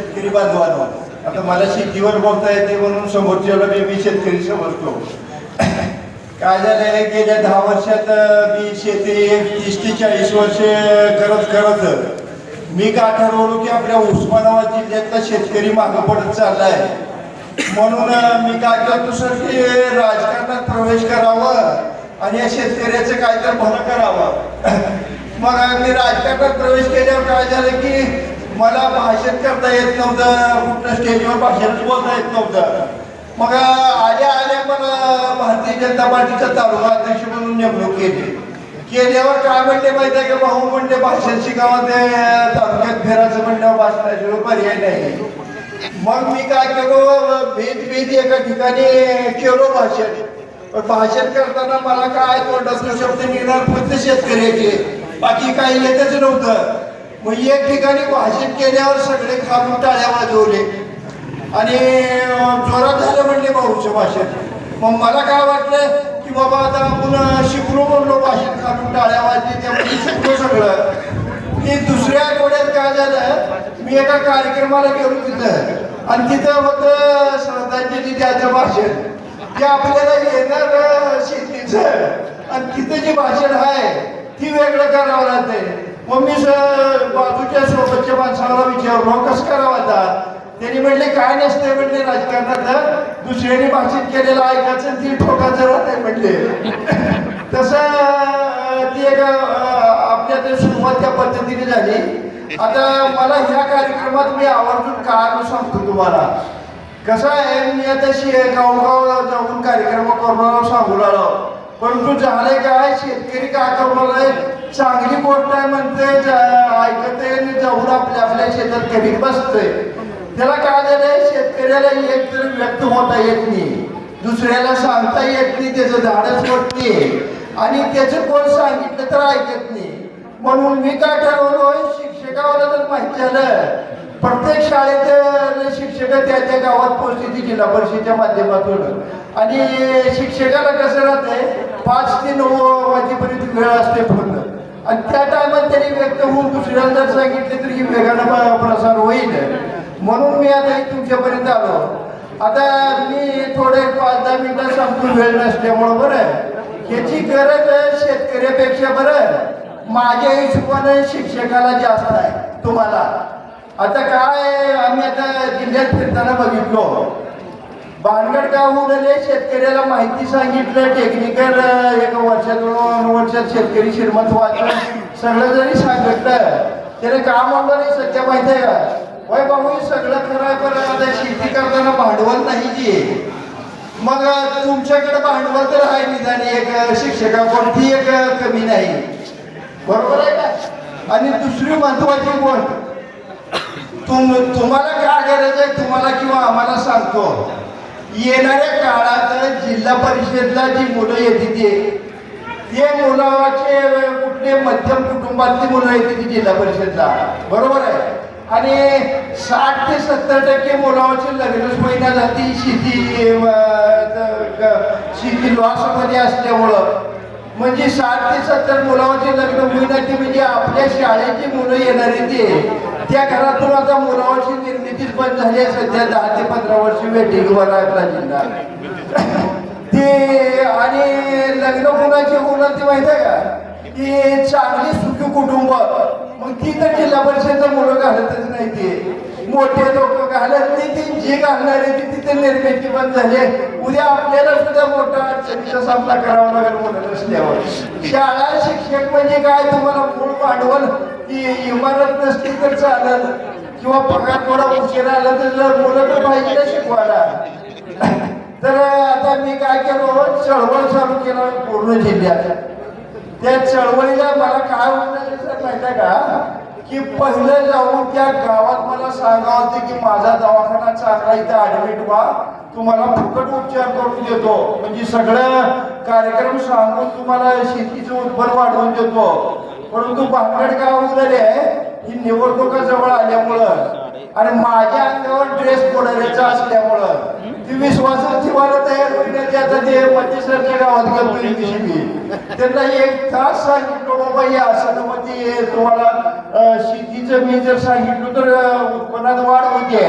शेतकरी बांधवांनो आता मला शेतीवर बोलता येते म्हणून समोरच्याला मी शेतकरी समजतो. काय झालंय गेल्या दहा वर्षात मी शेती तीस ते चाळीस वर्ष करत करत मी का ठरवलो की आपल्या उस्मानाबाद जिल्ह्यातला शेतकरी मागं पडत चाललाय. म्हणून मी काय करतो सर की राजकारणात प्रवेश करावं आणि या शेतकऱ्याचं काय तर भलं करावं. मग मी राजकारणात प्रवेश केल्यावर काय झालं की मला भाषण करता येत नव्हतं कुठलं स्टेजवर भाषणच बोलता येत नव्हतं. मग आल्या आल्या पण भारतीय जनता पार्टीचा तालुका अध्यक्ष म्हणून नेमणूक केली. केल्यावर काय म्हणले माहिती आहे की? भाऊ म्हणले भाषण शिकावं ते तालुक्यात फिरायचं म्हणल्यावर भाषणाशिवाय पर्याय नाही. मग मी काय केलो? भीत भीत एका ठिकाणी केलो भाषण. पण भाषण करताना मला काय तोंडातून शब्द निघणार फक्त शेतकऱ्याचे. बाकी काही येतच नव्हतं. मग एक ठिकाणी भाषण केल्यावर सगळे खालून टाळ्या वाजवले. आणि जोरात झालं म्हणले भाऊचं भाषण मग मला काय वाटलं की बाबा आता आपण शिकलो म्हणलो भाषण खालून टाळ्या वाजली त्यामुळे शिकलो सगळं. की दुसऱ्या आठवड्यात काय झालं मी एका कार्यक्रमाला गेलो तिथं. आणि तिथं होतं श्रद्धांजली द्यायचं भाषण ते आपल्याला येणार शेतीचं. आणि तिथं जे भाषण आहे ती वेगळं करावं लागतंय. मग मी सर बाजूच्या सोबतच्या माणसाला विचारलो कसं करावं आता? त्यांनी म्हटले काय नसते म्हटले राजकारणात दुसऱ्याने भाषित केलेलं ऐकायचं ती ठोकायचं राहते म्हणले तसं ती एक आपल्या ते सुरुवात त्या पद्धतीने झाली. आता मला ह्या कार्यक्रमात मी आवर्जून काळानं सांगतो तुम्हाला. कसं आहे मी आता शे गावगाव जाऊन कार्यक्रम करणार सांगू लागलो. परंतु झालंय काय? शेतकरी काय करून चांगली गोष्ट आहे म्हणते ऐकते आणि जाऊन आपल्या आपल्या शेतात कधी बसतोय. त्याला काय झालंय शेतकऱ्याला एक तर व्यक्त होता येत नाही. दुसऱ्याला सांगता येत नाही त्याचं धाडच नाही. आणि त्याचं कोण सांगितलं तर ऐकत नाही. म्हणून मी काय ठरवलो? शिक्षकाला तर माहिती झालं. प्रत्येक शाळेत शिक्षक त्या त्या गावात पोहोचते जिल्हा परिषदेच्या माध्यमातून. आणि शिक्षकाला कसं राहतंय? पाच ते नऊ वाजेपर्यंत वेळ असते पूर्ण. आणि त्या टायमात त्यांनी व्यक्त होऊन दुसऱ्याला जर सांगितले तरी वेगानं प्रसार होईल. म्हणून मी आता तुमच्यापर्यंत आलो. आता मी थोडे पाच दहा मिनिटं सांगतो वेळ नसल्यामुळं बरं. याची गरज शेतकऱ्यापेक्षा बरं. माझ्या हिशोबाने शिक्षकाला जास्त आहे तुम्हाला. आता काय आम्ही आता जिल्ह्यात फिरताना बघितलो. भानगड का उडले शेतकऱ्याला माहिती सांगितलं टेक्निकल एका वर्षात दोन वर्षात शेतकरी श्रीमंत वाचलं सगळं जरी सांगितलं त्याने काम म्हणलं नाही सध्या माहिती आहे का? वय बाबू सगळं खरं खरं आता शेती करताना भांडवल नाही की? मग तुमच्याकडे भांडवल तर आहे निदान एक शिक्षका कोणती एक कमी नाही. बरोबर आहे का? आणि दुसरी महत्वाची गोष्ट तुम तुम्हाला काय गरज आहे तुम्हाला किंवा आम्हाला सांगतो. येणाऱ्या काळात जिल्हा परिषदला जी मुलं येते ते मुलाचे कुठले मध्यम कुटुंबातली मुलं येते ती जिल्हा परिषदला बरोबर आहे? आणि साठ ते सत्तर टक्के मुलावाची लग्नच महिना जाती शेती शेती लॉसमध्ये असल्यामुळं. म्हणजे साठ ते सत्तर मुलावाचे लग्न होईना ते म्हणजे आपल्या शाळेची मुलं येणारी ते. त्या घरातून आता मुलावरची निर्मितीच बंद झाली आहे. सध्या दहा ते पंधरा वर्ष वेटिंगवर आहे आपला जिल्हा ते आणि लग्न कोणाचे होणार ते माहिती आहे का? की चांगली सुखी कुटुंब. मग ती तर जिल्हा परिषदचं मुलं घालतच नाही ते. मोठे लोक घालत नाही ती. जे आहे ते तिथे निर्मिती बंद झाली उद्या आपल्याला सुद्धा मोठा अडचणीचा सामना करावा लागेल मुलं नसल्यावर शाळा शिक्षक म्हणजे काय? तुम्हाला मूळ भांडवल की इमारत नसली तर चालत. किंवा पगार थोडा उशिरा आला तर मुलं तर पाहिजे शिकवायला. तर आता मी काय केलो चळवळ चालू केलं पूर्ण जिल्ह्यात. त्या चळवळीला मला काय म्हणाले माहिती आहे का? की पहिलं जाऊन त्या गावात मला सांगा होते की माझा दवाखाना चांगला इथं ऍडमिट व्हा. तुम्हाला फुकट उपचार करून देतो. म्हणजे सगळं कार्यक्रम सांगून तुम्हाला शेतीचं उत्पन्न वाढवून देतो. परंतु भानगड गाव आहे ही निवडणुका जवळ आल्यामुळं आणि माझ्या अंगावर ड्रेस कोणाचा असल्यामुळं ती विश्वासात ठेवायला तयार होईल आता ते मध्यसरच्या गावात गेलो एक मी त्यांना एक तास सांगितलं बाबा हे असं हे मग ते तुम्हाला शेतीचं मी जर सांगितलं तर उत्पन्नात वाढ होते.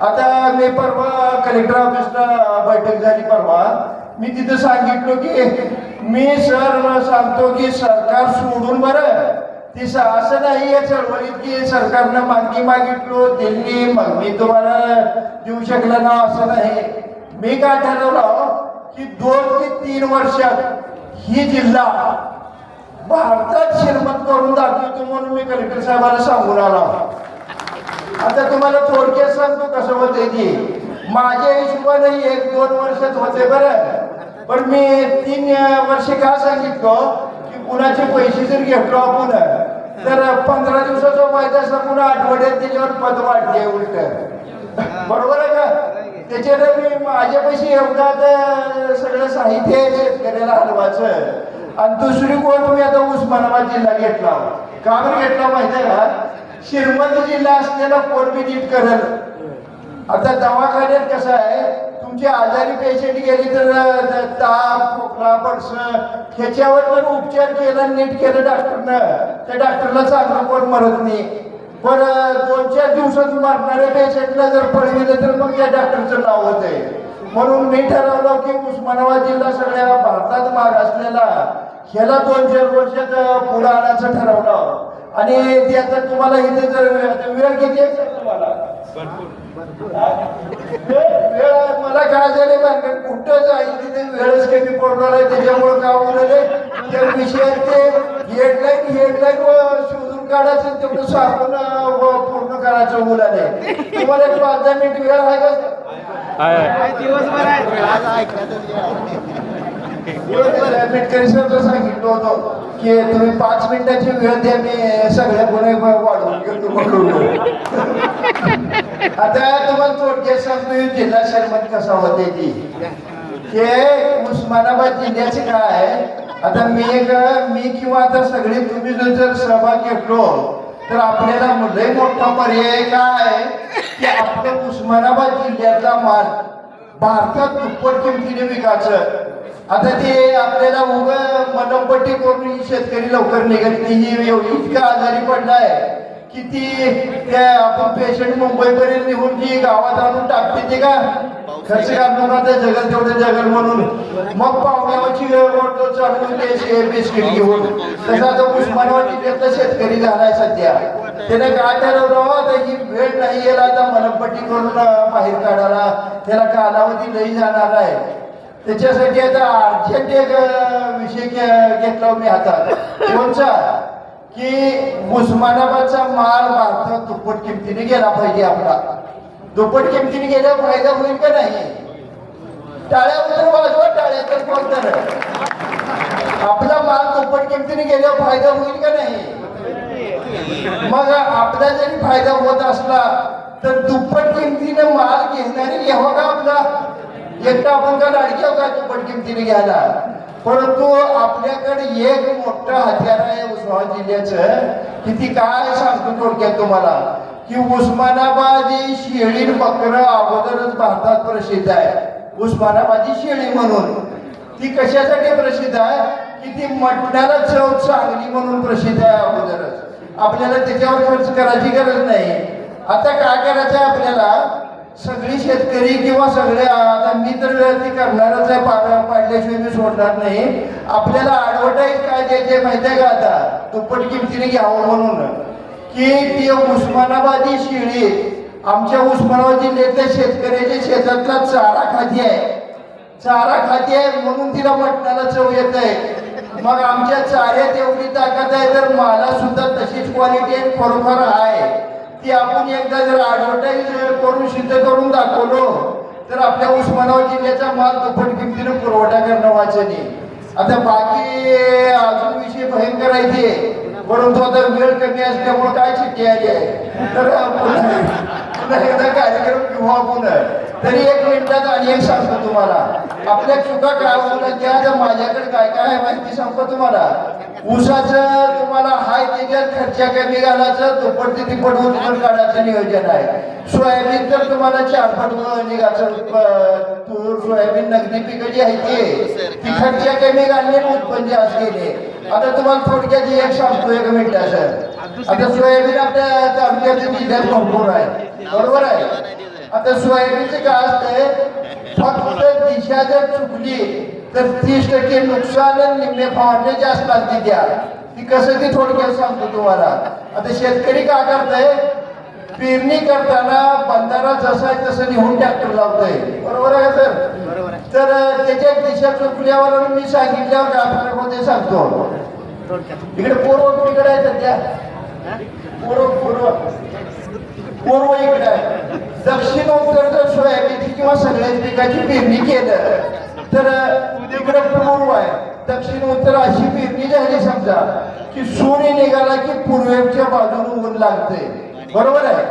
आता मी परवा कलेक्टर ऑफिसला बैठक झाली परवा. मी तिथं सांगितलं की मी सर सांगतो की सरकार सोडून बरं. ती असं नाही या चळवळीत की सरकारनं मागणी मागितलो दिल्ली मग मी तुम्हाला देऊ शकलं ना असं नाही. मी काय ठरवलं हो, की दोन ते तीन वर्षात ही जिल्हा भारतात श्रीमंत करून दाखवतो म्हणून मी कलेक्टर साहेबांना सांगून आलो. आता तुम्हाला थोडक्यात सांगतो कसं होते की माझ्या हिशोबाने एक दोन वर्षात होते बरं. पण मी तीन वर्ष का सांगितलं की कुणाचे पैसे जर घेतलो आपण तर पंधरा दिवसाचा फायदा असला पुन्हा आठवड्यात त्याच्यावर पद वाढते उलट. बरोबर आहे का? त्याच्याने मी माझ्या पैसे एवढ्यात अं, सगळं साहित्य शेतकऱ्याला हलवायचं. आणि दुसरी गोष्ट मी आता उस्मानाबाद जिल्हा घेतला. का बरं घेतला माहिती आहे का? श्रीमंत जिल्हा असलेला कोण नीट करेल आता दवाखान्यात कसं आहे? तुमची आजारी पेशंट गेली तर ताप खोकला पडस ह्याच्यावर जर उपचार केला नीट केलं डॉक्टरनं त्या डॉक्टरला चांगलं कोण मरत नाही. पण दोन चार दिवसात मरणाऱ्या पेशंटला जर पळविलं तर मग त्या डॉक्टरचं नाव होतंय. म्हणून मी ठरवलं की उस्मानाबाद जिल्हा सगळ्या भारतात माग असलेला ह्याला दोन चार वर्षात पुढं आणायचं ठरवलं. आणि त्याचा तुम्हाला इथे जर वेळ किती आहे तुम्हाला? मला काय झाले कारण कुठं जाईल तिथे? वेळच कमी पडणार आहे त्याच्यामुळे काय होणार त्या विषयाचे हेडलाईन हेडलाईन शोधून काढायचं तेवढं व पूर्ण करायचं मुलाने. तुम्हाला एक पाच दहा मिनिट वेळ आहे का? सरला सांगितलं होतं की तुम्ही पाच मिनिटाची वेळ द्या मी सगळ्या गुन्हे वाढवून घेतो आता तुम्हाला थोडक्यात सांगतो जिल्हा श्रीमंत कसा होते ती. हे उस्मानाबाद जिल्ह्याचे काय आहे? आता मी एक मी किंवा आता सगळे तुम्ही जर जर सहभाग घेतलो तर आपल्याला लय मोठा पर्याय काय आहे? की आपल्या उस्मानाबाद जिल्ह्यातला माल भारतात दुप्पट किमतीने विकायचं. आता ते आपल्याला उग मनोपट्टी करून शेतकरी लवकर निघत नाही इतका आजारी पडलाय. किती? त्या आपण पेशंट मुंबईपर्यंत निघून जी गावात आणून टाकते ते का? खर्च काढून आता जगल तेवढे जगल म्हणून. मग पावण्यावरची वेळ चालू होते बिस्किट घेऊन. तसा आता उस्मानाबाद जिल्ह्यातला शेतकरी झालाय सध्या. त्याने काय ठरवलं आता ही वेळ नाही याला आता मनपट्टी करून बाहेर काढायला. त्याला कालावधी नाही जाणार आहे. त्याच्यासाठी आता अर्जंट एक विषय घेतला हो मी हातात. कोणचा? की उस्मानाबादचा माल भारतात दुप्पट किमतीने गेला पाहिजे आपला. दुप्पट किमतीने गेल्यावर फायदा होईल का नाही? टाळ्या उतर वाजवा टाळ्या तर कोणतर आपला माल दुप्पट किमतीने गेल्यावर फायदा होईल का नाही? मग आपला जरी फायदा होत असला तर दुप्पट किमतीने माल घेणारी घ्यावा का आपला? एकटा आपण का लाडकी का दुप्पट किमतीने घ्यायला? परंतु आपल्याकडे एक मोठं हत्यार आहे उस्मानाबाद जिल्ह्याचं. की ती काय सांगतो थोडक्यात तुम्हाला? की उस्मानाबादी शेळी बकर अगोदरच भारतात प्रसिद्ध आहे. उस्मानाबादी शेळी म्हणून. ती कशासाठी प्रसिद्ध आहे? की ती मटणाला चव चांगली म्हणून प्रसिद्ध आहे अगोदरच. आपल्याला त्याच्यावर खर्च करायची गरज नाही. आता काय करायचं आहे आपल्याला? सगळी शेतकरी किंवा सगळे आता मी तर ती करणारच आहे पा- पाडल्याशिवाय मी सोडणार नाही. आपल्याला ऍडव्हर्टाईज काय द्यायचे माहिती आहे का आता? दुप्पट किमतीने घ्यावं म्हणून. की ती उस्मानाबादी शिळी आमच्या उस्मानाबाद जिल्ह्यातल्या शेतकऱ्याच्या शेतातला चारा खाती आहे. चारा खाती आहे म्हणून तिला मटणाला चव येत आहे. मग आमच्या चाऱ्यात एवढी ताकद आहे तर मला सुद्धा तशीच क्वालिटी आहे खरोखर आहे. ती आपण एकदा जर ऍडव्हर्टाईज करून सिद्ध करून दाखवलो. तर आपल्या उस्मानाबाद जिल्ह्याचा माल दुप्पट किमतीने पुरवठा करणं वाचने. आता बाकी अजून विषय भयंकर आहे ते. परंतु आता वेळ कमी असल्यामुळे काय चिठ्ठी आली आहे? तर एकदा कार्यक्रम किंवा आपण. तरी एक मिनिटात आणि एक सांगतो तुम्हाला. आपल्या चुका काय होऊ त्या माझ्याकडे काय काय आहे माहिती सांगतो तुम्हाला. ऊसाचं तुम्हाला हाय त्याच्यात खर्चा कमी घालायचं दुप्पट ते तिप्पट उत्पन्न काढायचं नियोजन आहे. सोयाबीन तर तुम्हाला चार पट निघायचं. तूर सोयाबीन नगदी पिकं जी आहे ते ती खर्चा कमी घालणे उत्पन्न जास्त गेले आता तुम्हाला थोडक्यात एक सांगतो एक मिनिटाचं सर. आता सोयाबीन आपल्या तालुक्याच्या जिल्ह्यात भरपूर आहे. बरोबर आहे? आता सोयाबीनचं काय असतंय फक्त दिशा जर चुकली तर तीस टक्के नुकसान निम्मे फवारणे जास्त लागते त्या ती कसं ती थोडक्यात सांगतो तुम्हाला. आता शेतकरी काय करतंय? पेरणी करताना बंधारा जसा आहे तसं लिहून ट्रॅक्टर लावतोय. बरोबर आहे सर? तर त्याच्या दिशा चुकल्यावर मी सांगितल्यावर काय फरक होते सांगतो इकडे पूर्व इकडे आहे सध्या. पूर्व पूर्व पूर्व इकडे. आहे दक्षिण उत्तर जर सोयाबीनची किंवा सगळ्याच पिकाची पेरणी केलं तर इकडे पूर्व आहे. दक्षिण उत्तर अशी पेरणी झाली समजा की सूर्य निघाला की पूर्वेच्या बाजूने ऊन लागते बरोबर आहे?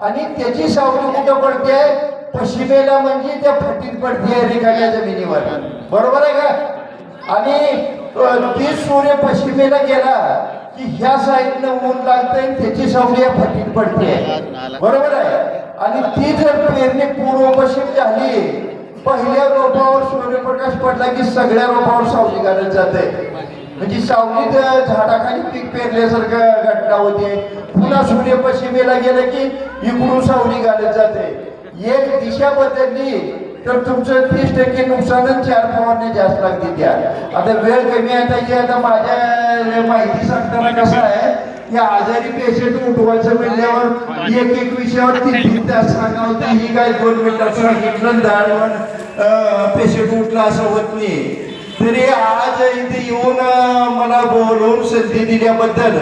आणि त्याची सावली कुठं पडते? पश्चिमेला म्हणजे त्या फटीत पडते रिकाम्या जमिनीवर. बरोबर आहे का? आणि ती सूर्य पश्चिमेला गेला की ह्या साईडनं ऊन लागतंय त्याची सावली या फटीत पडते. बरोबर आहे? आणि ती जर पेरणी पूर्वपश्चिम झाली पहिल्या रोपावर सूर्यप्रकाश पडला की सगळ्या रोपावर सावली घालत जाते. म्हणजे सावलीत झाडाखाली पीक पेरल्यासारखं घटना होते. पुन्हा सूर्य पश्चिमेला गेलं की इकडून सावली घालत जाते. एक दिशा बदलली तर तुमचं तीस टक्के नुकसानच चार फवारण्या जास्त लागते त्या. आता वेळ कमी आहे त्याची आता माझ्या माहिती सांगताना कसं आहे या आजारी पेशंट उठवायचं म्हणल्यावर एक एक विषयावर तीन तीन तास सांगावं ही काय दोन मिनिटात सांगितलं दारवण पेशंट उठला असं होत नाही. तरी आज इथे येऊन मला बोलवून संधी दिल्याबद्दल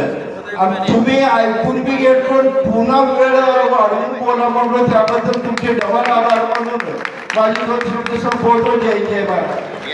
तुम्ही ऐकून बी घेतलो पुन्हा वेळ वाढवून बोला म्हणून त्याबद्दल तुमचे डबल आभार म्हणून माझी दोन शब्द संबोधून द्यायचे आहे मला